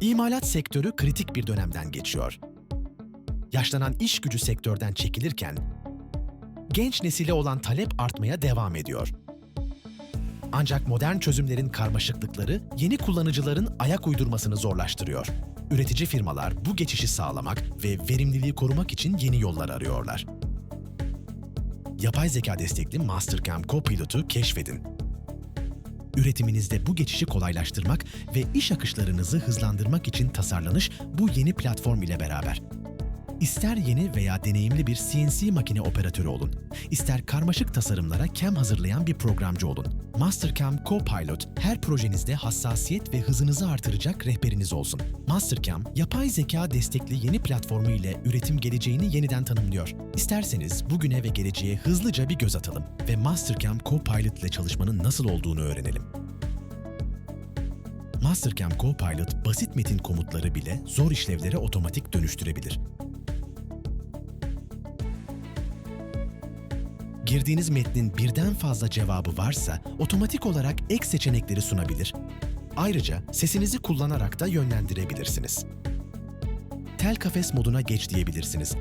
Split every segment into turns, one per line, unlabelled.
İmalat sektörü kritik bir dönemden geçiyor. Yaşlanan iş gücü sektörden çekilirken, genç nesile olan talep artmaya devam ediyor. Ancak modern çözümlerin karmaşıklıkları yeni kullanıcıların ayak uydurmasını zorlaştırıyor. Üretici firmalar bu geçişi sağlamak ve verimliliği korumak için yeni yollar arıyorlar. Yapay zeka destekli Mastercam Copilot'u keşfedin. Üretiminizde bu geçişi kolaylaştırmak ve iş akışlarınızı hızlandırmak için tasarlanış bu yeni platform ile beraber. İster yeni veya deneyimli bir CNC makine operatörü olun, ister karmaşık tasarımlara CAM hazırlayan bir programcı olun. Mastercam Copilot her projenizde hassasiyet ve hızınızı artıracak rehberiniz olsun. Mastercam, yapay zeka destekli yeni platformu ile üretim geleceğini yeniden tanımlıyor. İsterseniz bugüne ve geleceğe hızlıca bir göz atalım ve Mastercam Copilot ile çalışmanın nasıl olduğunu öğrenelim. Mastercam Copilot basit metin komutları bile zor işlevlere otomatik dönüştürebilir. Girdiğiniz metnin birden fazla cevabı varsa otomatik olarak ek seçenekleri sunabilir. Ayrıca sesinizi kullanarak da yönlendirebilirsiniz. Tel kafes moduna geç diyebilirsiniz.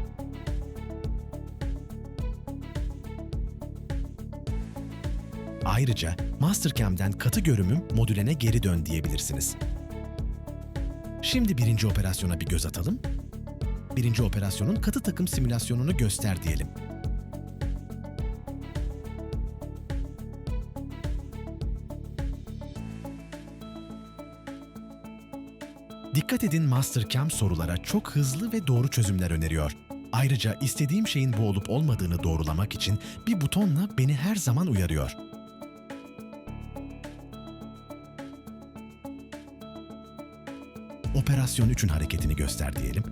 Ayrıca Mastercam'den katı görünüm modülene geri dön diyebilirsiniz. Şimdi birinci operasyona bir göz atalım. Birinci operasyonun katı takım simülasyonunu göster diyelim. Dikkat edin Mastercam sorulara çok hızlı ve doğru çözümler öneriyor. Ayrıca istediğim şeyin bu olup olmadığını doğrulamak için bir butonla beni her zaman uyarıyor. Operasyon 3'ün hareketini göster diyelim.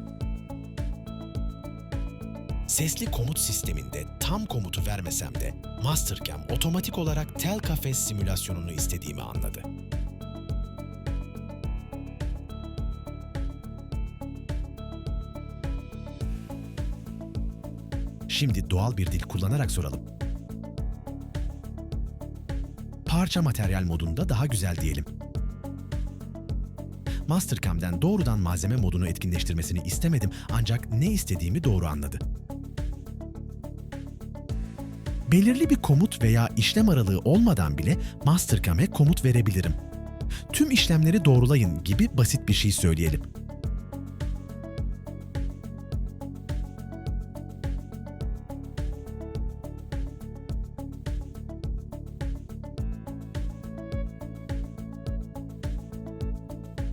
Sesli komut sisteminde tam komutu vermesem de Mastercam otomatik olarak tel kafes simülasyonunu istediğimi anladı. Şimdi doğal bir dil kullanarak soralım. Parça materyal modunda daha güzel diyelim. Mastercam'den doğrudan malzeme modunu etkinleştirmesini istemedim ancak ne istediğimi doğru anladı. Belirli bir komut veya işlem aralığı olmadan bile Mastercam'e komut verebilirim. Tüm işlemleri doğrulayın gibi basit bir şey söyleyelim.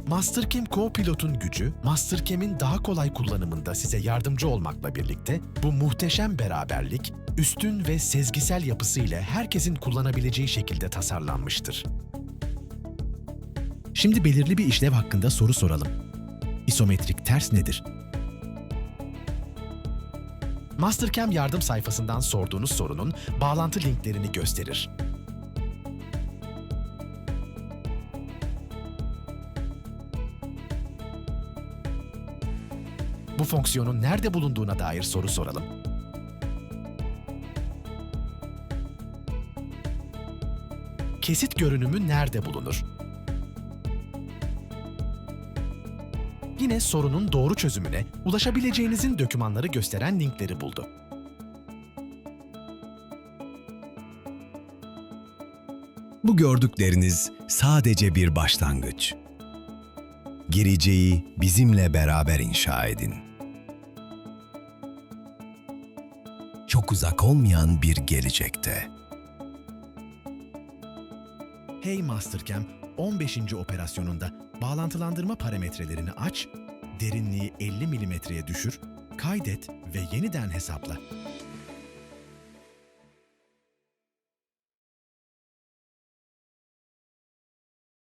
Mastercam Copilot'un gücü, Mastercam'in daha kolay kullanımında size yardımcı olmakla birlikte bu muhteşem beraberlik, üstün ve sezgisel yapısıyla herkesin kullanabileceği şekilde tasarlanmıştır. Şimdi belirli bir işlev hakkında soru soralım. İsometrik ters nedir? Mastercam yardım sayfasından sorduğunuz sorunun bağlantı linklerini gösterir. Bu fonksiyonun nerede bulunduğuna dair soru soralım. Kesit görünümü nerede bulunur? Yine sorunun doğru çözümüne ulaşabileceğinizin dokümanları gösteren linkleri buldu.
Bu gördükleriniz sadece bir başlangıç. Gireceği bizimle beraber inşa edin. Çok uzak olmayan bir gelecekte.
Hey Mastercam 15. operasyonunda bağlantılandırma parametrelerini aç, derinliği 50 milimetreye düşür, kaydet ve yeniden hesapla.